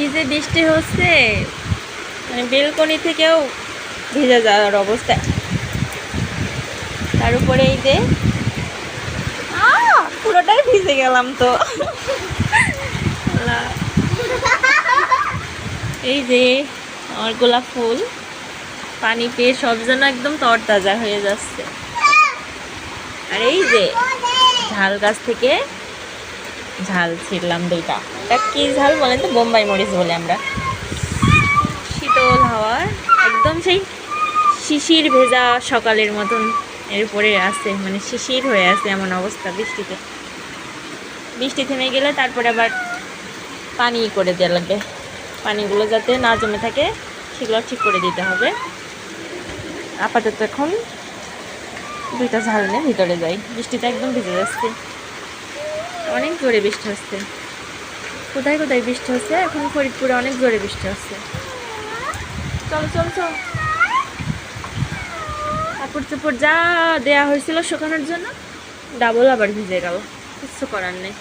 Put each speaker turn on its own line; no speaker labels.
কি যে বৃষ্টি হচ্ছে? মানে বেলকনি থেকেও ভিজে যাওয়ার অবস্থা। তার উপরে এই যে পুরোটাই ভিজে গেলাম তো। এই যে, আমার গোলাপ ফুল, পানি পেয়ে সব যেন একদম তরতাজা হয়ে যাচ্ছে। আর এই যে, ঝাল গাছ থেকে ঝাল ছিঁড়লাম দুইটা। এটা কি ঝাল বলেন তো, বোম্বাই মরিচ বলে আমরা। শীতল হাওয়ার একদম সেই শিশির ভেজা সকালের মতন এর উপরে আছে মানে শিশির হয়ে আছে এমন অবস্থা বৃষ্টিতে। বৃষ্টি থেমে গেলে তারপরে আবার পানি করে দেওয়া লাগবে। পানিগুলো যাতে না জমে থাকে, সেগুলো ঠিক করে দিতে হবে। আপাতত এখন দুইটা ঝাল নিয়ে ভিতরে যাই। বৃষ্টিটা একদম ভিজে যাচ্ছে। অনেক জোরে বৃষ্টি হচ্ছে। কোথায় কোথায় বৃষ্টি হচ্ছে? এখন ফরিদপুরে অনেক জোরে বৃষ্টি হচ্ছে। চলো চলো চলো। কাপড় চোপড় যা দেয়া হয়েছিল শুকানোর জন্য ডাবল আবার ভিজে গেল। কিছু করার নেই।